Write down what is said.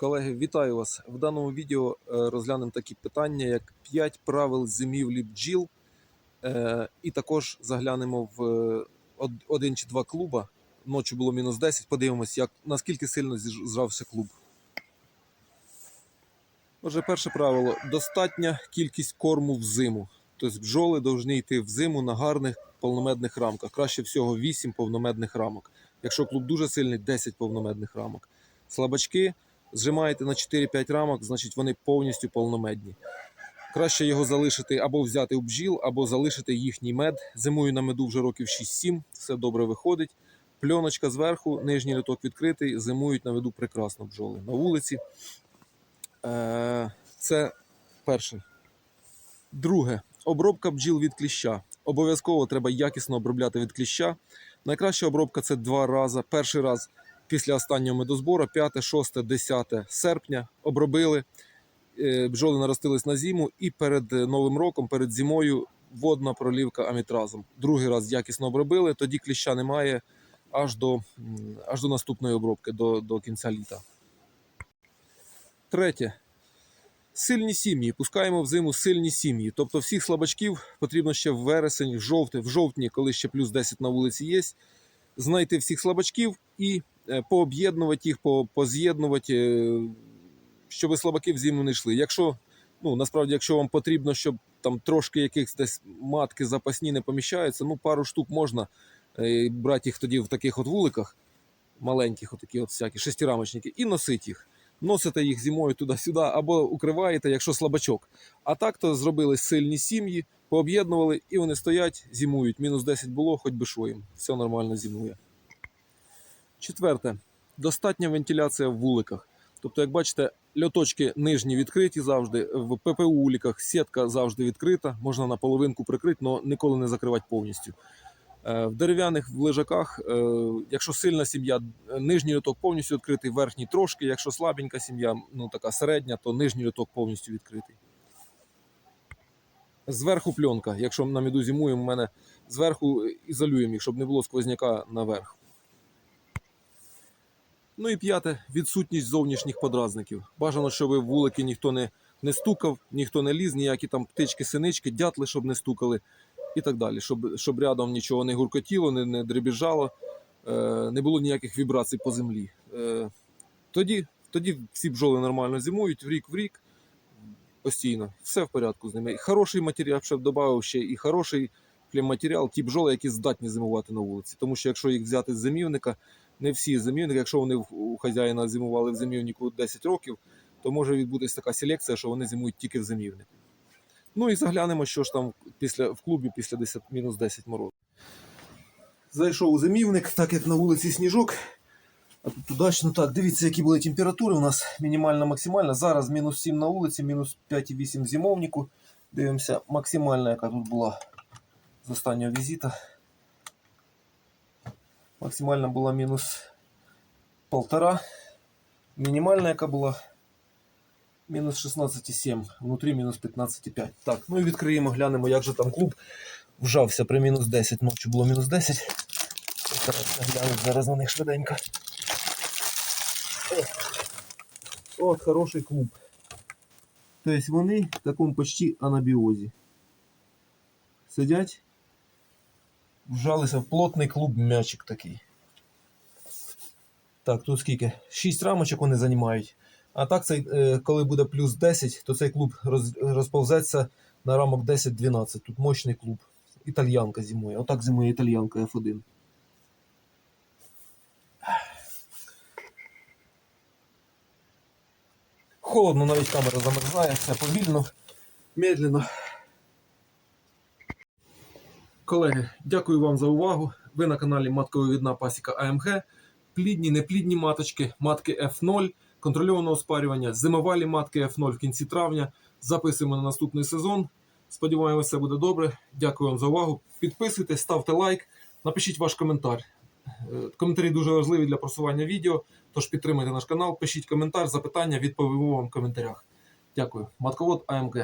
Колеги, вітаю вас! В даному відео е, розглянемо такі питання, як 5 правил зимівлі бджіл. Е, І також заглянемо в е, один чи два клуба. Ночі було мінус 10. Подивимось, як, наскільки сильно зжався клуб. Отже, перше правило: достатня кількість корму в зиму. Тобто бджоли повинні йти в зиму на гарних повномедних рамках. Краще всього 8 повномедних рамок. Якщо клуб дуже сильний, 10 повномедних рамок. Слабачки зжимаєте на 4-5 рамок, значить вони повністю повномедні. Краще його залишити або взяти у бджіл, або залишити їхній мед. Зимою на меду вже років 6-7, все добре виходить. Пльоночка зверху, нижній літок відкритий, зимують на виду прекрасно бджоли на вулиці. Е, Це перше. Друге, обробка бджіл від кліща. Обов'язково треба якісно обробляти від кліща. Найкраща обробка це два рази. Перший раз після останнього медозбору, 5, 6, 10 серпня, обробили. Е, Бджоли наростились на зиму, і перед Новим роком, перед зимою, водна пролівка амітразом. Другий раз якісно обробили, тоді кліща немає аж до, аж до наступної обробки, до, до кінця літа. Третє. Сильні сім'ї. Пускаємо в зиму сильні сім'ї. Тобто всіх слабачків потрібно ще в вересень, в жовтні, в жовтні, коли ще плюс 10 на вулиці є, знайти всіх слабачків і е, пооб'єднувати їх, поз'єднувати, е, щоб слабаки в зиму не йшли. Якщо, ну насправді, якщо вам потрібно, щоб там трошки якихось десь матки запасні не поміщаються, ну пару штук можна брати їх тоді в таких от вуликах, маленьких, отакі от всякі шестирамочники, і носити їх. Носите їх зимою туди-сюди або укриваєте, якщо слабачок. А так то зробили сильні сім'ї, пооб'єднували і вони стоять, зимують. Мінус 10 було, хоч би що їм. Все нормально зимує. Четверте. Достатня вентиляція в вуликах. Тобто, як бачите, льоточки нижні відкриті завжди. В ППУ уліках сітка завжди відкрита, можна на половинку прикрити, але ніколи не закривати повністю. Е, В дерев'яних лежаках, е, якщо сильна сім'я, е, нижній льоток повністю відкритий, верхній трошки. Якщо слабенька сім'я, ну така середня, то нижній льоток повністю відкритий. Зверху пленка. Якщо на міду зимуємо, у мене зверху ізолюємо їх, щоб не було сквозняка наверх. Ну і п'яте відсутність зовнішніх подразників. Бажано, щоб вулики ніхто не, не стукав, ніхто не ліз, ніякі там птички, синички, дятли, щоб не стукали і так далі. Щоб, щоб рядом нічого не гуркотіло, не, не дребіжало, е, не було ніяких вібрацій по землі. Е, тоді, тоді всі бджоли нормально зимують, в рік в рік, постійно, все в порядку з ними. Хороший матеріал, ще додав ще і хороший матеріал, ті бджоли, які здатні зимувати на вулиці. Тому що якщо їх взяти з зимівника, не всі зимівники, якщо вони у хазяїна зимували в зимівнику 10 років, то може відбутися така селекція, що вони зимують тільки в зимівнику. Ну і заглянемо, що ж там після, в клубі після 10, мінус 10 морозу. Зайшов у зимівник, так як на вулиці сніжок. А тут удачно так. Дивіться, які були температури у нас мінімальна, максимальна. Зараз мінус 7 на вулиці, мінус 5,8 в зимовнику. Дивимося, максимальна, яка тут була з останнього візита. Максимальна була мінус полтора. Мінімальна, яка була мінус 16,7, внутрі мінус 15,5. Так, ну і відкриємо, глянемо, як же там клуб вжався при мінус 10. Ночі було мінус 10. Стараюся глянути зараз на них швиденько. От хороший клуб. Тобто вони в такому почти анабіозі. Сидять, вжалися в плотний клуб м'ячик такий. Так, тут скільки? 6 рамочок вони займають. А так, цей, е, коли буде плюс 10, то цей клуб роз, розповзеться на рамок 10-12. Тут мощний клуб. Італьянка зимує. Отак зимує італьянка F1. Холодно, навіть камера замерзає, все повільно, медленно. Колеги, дякую вам за увагу. Ви на каналі Маткововідна пасіка АМГ. Плідні, неплідні маточки, матки F0, контрольованого спарювання, зимовалі матки F0 в кінці травня. Записуємо на наступний сезон. Сподіваємося, все буде добре. Дякую вам за увагу. Підписуйтесь, ставте лайк, напишіть ваш коментар. Коментарі дуже важливі для просування відео. Тож підтримайте наш канал, пишіть коментар, запитання, відповімо вам в коментарях. Дякую. Матковод АМК.